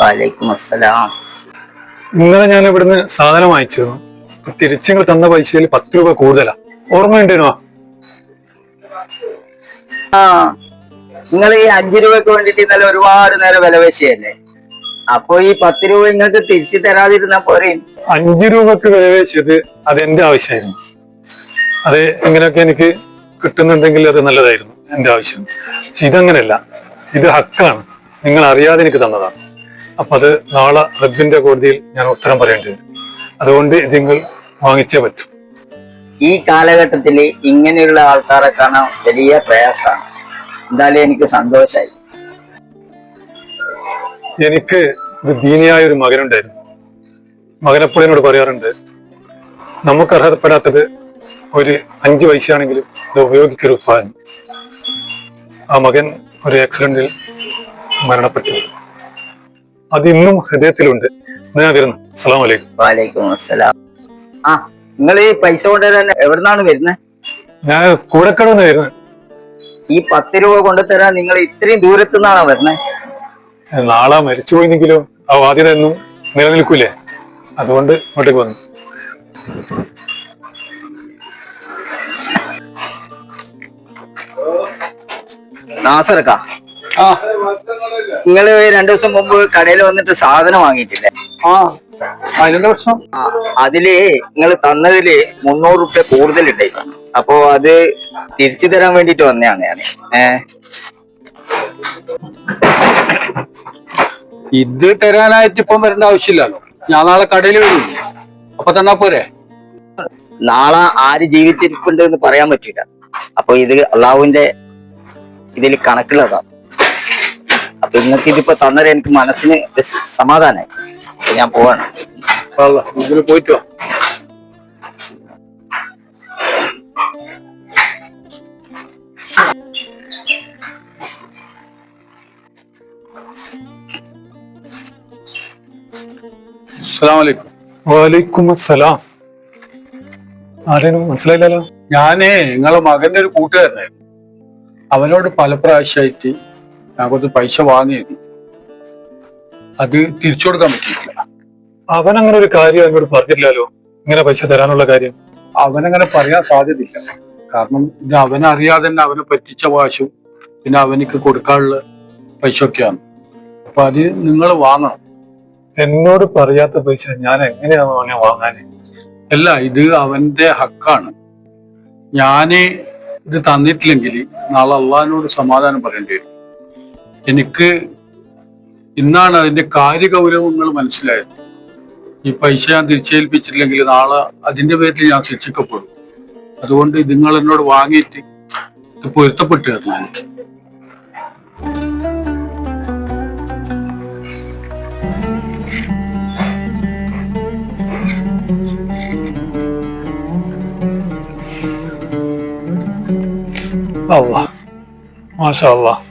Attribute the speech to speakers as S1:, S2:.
S1: വലൈക്കും
S2: അസ്സലാം.
S1: ഇന്നലെ ഞാൻ ഇവിടുന്ന് സാധനം വാങ്ങിച്ചിരുന്നു നിങ്ങൾ തന്ന പൈസയിൽ പത്ത് രൂപ കൂടുതലാ. ഓർമ്മയുണ്ടേനോ
S2: ആ നിങ്ങൾ ഈ അഞ്ചു രൂപക്ക് വേണ്ടിട്ട് ഇന്നലെ ഒരുപാട് നേരം വില വെച്ചല്ലേ അപ്പൊ ഈ പത്ത് രൂപ നിങ്ങൾക്ക് തിരിച്ചു തരാതിരുന്ന പോരെ?
S1: അഞ്ചു രൂപക്ക് വില വെച്ചത് അത് എന്റെ ആവശ്യമായിരുന്നു. അത് ഇങ്ങനെയൊക്കെ എനിക്ക് കിട്ടുന്നുണ്ടെങ്കിൽ അത് നല്ലതായിരുന്നു എന്റെ ആവശ്യം. പക്ഷെ ഇതങ്ങനെയല്ല. ഇത് ഹക്കാണ്. നിങ്ങൾ അറിയാതെ എനിക്ക് തന്നതാണ് അപ്പൊ അത് നാളെ റബ്ബിന്റെ കോടതിയിൽ ഞാൻ ഉത്തരം പറയേണ്ടി വരും. അതുകൊണ്ട് ഇത് നിങ്ങൾ വാങ്ങിച്ചേ പറ്റും.
S2: ഈ കാലഘട്ടത്തിൽ ഇങ്ങനെയുള്ള ആൾക്കാരെ കാണാൻ വലിയ പ്രയാസമാണ്. എന്തായാലും എനിക്ക് സന്തോഷമായി
S1: എനിക്ക് ഒരു ദീനിയായ ഒരു മകനുണ്ടായിരുന്നു. മകനെപ്പോഴും എന്നോട് പറയാറുണ്ട് നമുക്ക് അർഹതപ്പെടാത്തത് ഒരു അഞ്ച് വയസ്സാണെങ്കിലും ഇത് ഉപയോഗിക്കൊരു ആ മകൻ ഒരു ആക്സിഡന്റിൽ മരണപ്പെട്ടു. അത് ഇന്നും ഹൃദയത്തിലുണ്ട്. ഞാൻ വരുന്നു. അസ്സലാം വലൈക്കും
S2: വാലൈക്കും അസ്സലാം. ആ നിങ്ങൾ ഈ പൈസ കൊണ്ടുവരാൻ എവിടുന്നാണ് വരുന്നത്?
S1: ഞാൻ കൂടക്കടന്ന് വരുന്നത്.
S2: ഈ പത്ത് രൂപ കൊണ്ടുതരാൻ നിങ്ങൾ ഇത്രയും ദൂരത്തു നിന്നാണോ വരുന്നത്?
S1: നാളെ മരിച്ചു മരിച്ചുപോയിന്നെങ്കിലും ആ ബാധ്യത എന്നും നിലനിൽക്കൂലേ? അതുകൊണ്ട് ഇങ്ങോട്ടേക്ക് വന്നു.
S2: നാസറക്ക.
S3: ആ.
S2: നിങ്ങൾ രണ്ടു ദിവസം മുമ്പ് കടയിൽ വന്നിട്ട് സാധനം വാങ്ങിയിട്ടില്ലേ?
S3: ആ അതിനെന്താ പ്രശ്നം
S2: ആ, അതിൽ നിങ്ങൾ തന്നതിൽ മുന്നൂറ് റുപ്യ കൂടുതലുണ്ട് അപ്പോ അത് തിരിച്ചു തരാൻ വേണ്ടിട്ട് വന്നതാണ് ഞാൻ. ഏ?
S3: ഇത് തരാനായിട്ട് ഇപ്പം വരേണ്ട ആവശ്യമില്ലല്ലോ ഞാൻ നാളെ കടയിൽ വരും. അപ്പൊ തന്നാ പോരെ?
S2: നാളെ ആര് ജീവിച്ചിരിപ്പുണ്ട് എന്ന് പറയാൻ പറ്റൂല. അപ്പൊ ഇത് അള്ളാഹുവിന്റെ ഇതിൽ കണക്കുള്ളതാണ് അപ്പൊ നിങ്ങൾക്ക് ഇതിപ്പോ തന്നത് എനിക്ക് മനസ്സിന് സമാധാനമായി സമാധാനായി. ഞാൻ പോവാണ്.
S3: പോയിട്ടോ ഇതിൽ പോയിട്ട് അസ്സലാമു അലൈക്കും
S1: വാലൈക്കും അസ്സലാം. ആരേനും മനസ്സിലായില്ലല്ലോ?
S3: ഞാനേ നിങ്ങളെ മകന്റെ ഒരു കൂട്ടുകാരനായിരുന്നു. അവനോട് പല പ്രാവശ്യമായിട്ട് ഞാൻ കുറച്ച് പൈസ വാങ്ങിയത് അത് തിരിച്ചു കൊടുക്കാൻ പറ്റിയില്ല
S1: അവൻ അങ്ങനെ ഒരു കാര്യം എന്നോട് പറഞ്ഞില്ലല്ലോ? ഇങ്ങനെ പൈസ തരാനുള്ള കാര്യം?
S3: അവനങ്ങനെ പറയാൻ സാധ്യതയില്ല. കാരണം ഇത് അവനറിയാതെ തന്നെ അവനെ പറ്റിച്ച വാശും പിന്നെ അവനിക്ക് കൊടുക്കാനുള്ള പൈസ ഒക്കെയാണ് അപ്പൊ അത് നിങ്ങൾ വാങ്ങണം.
S1: എന്നോട് പറയാത്ത പൈസ ഞാൻ എങ്ങനെയാണ് അവനെ വാങ്ങാന്?
S3: അല്ല ഇത് അവന്റെ ഹക്കാണ്. ഞാൻ ഇത് തന്നിട്ടില്ലെങ്കിൽ നാളെ അള്ളഹാനോട് സമാധാനം പറയേണ്ടി വരും. എനിക്ക് ഇന്നാണ് അതിന്റെ കാര്യഗൗരവങ്ങൾ മനസ്സിലായത്. ഈ പൈസ ഞാൻ തിരിച്ചേൽപ്പിച്ചില്ലെങ്കിൽ നാളെ അതിന്റെ പേരിൽ ഞാൻ ശിക്ഷിക്കപ്പെടും. അതുകൊണ്ട് നിങ്ങൾ എന്നോട് വാങ്ങിയിട്ട് ഇത് പൊരുത്തപ്പെട്ടു തരണം എനിക്ക്.
S1: അള്ളാ.